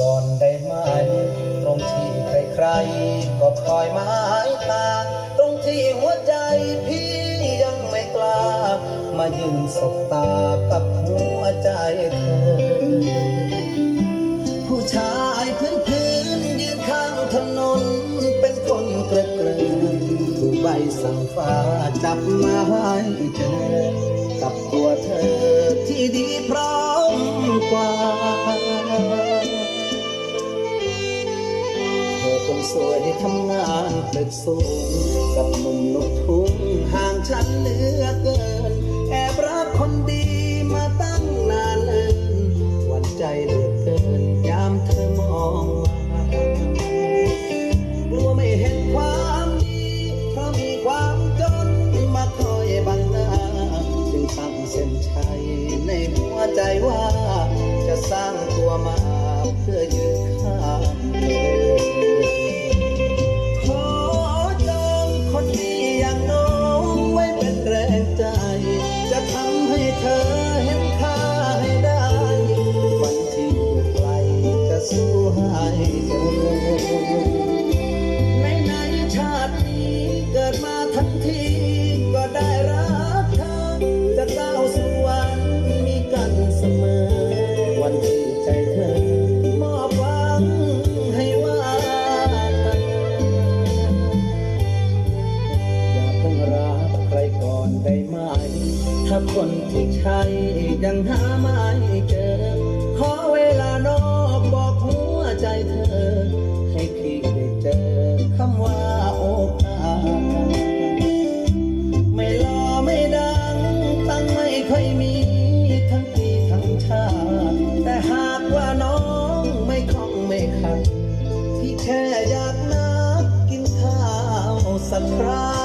ก่อนได้ไหมตรงที่ใครๆก็คอยมาหายตา ตรงที่หัวใจพี่ยังไม่กล้า มายืนสบตากับหัวใจเธอ ผู้ชายพื้นพื้นยืนข้างถนน เป็นคนเกลือกลืนถูกใบสั่งฟ้าจับมาให้เจอกับตัวเธอที่ดี วยทำงานตึกสูงกับหนุ่มนกทุ่งห่างฉันเหลือเกิน แอบรักคนดี สู้ให้เจอในในชาตินี้เกิดมาทั้งทีก็ได้รักเธอ จะก้าวสู่วันมีกันเสมอ วันที่ใจเธอมอบหวังให้ว่าอย่าเพิ่งรักใครก่อนได้ไหม ถ้าคนที่ใช่ยังหาไม่เจอ อ ให้พี่ได้เจอคำว่าโอกาสไม่รอไม่ดัง ตั้งไม่ค่อยมี ทั้งปีทั้งชาติแต่หากว่าน้องไม่คล่องไม่ขัด พี่แค่อยากนัดกินข้าวสักครา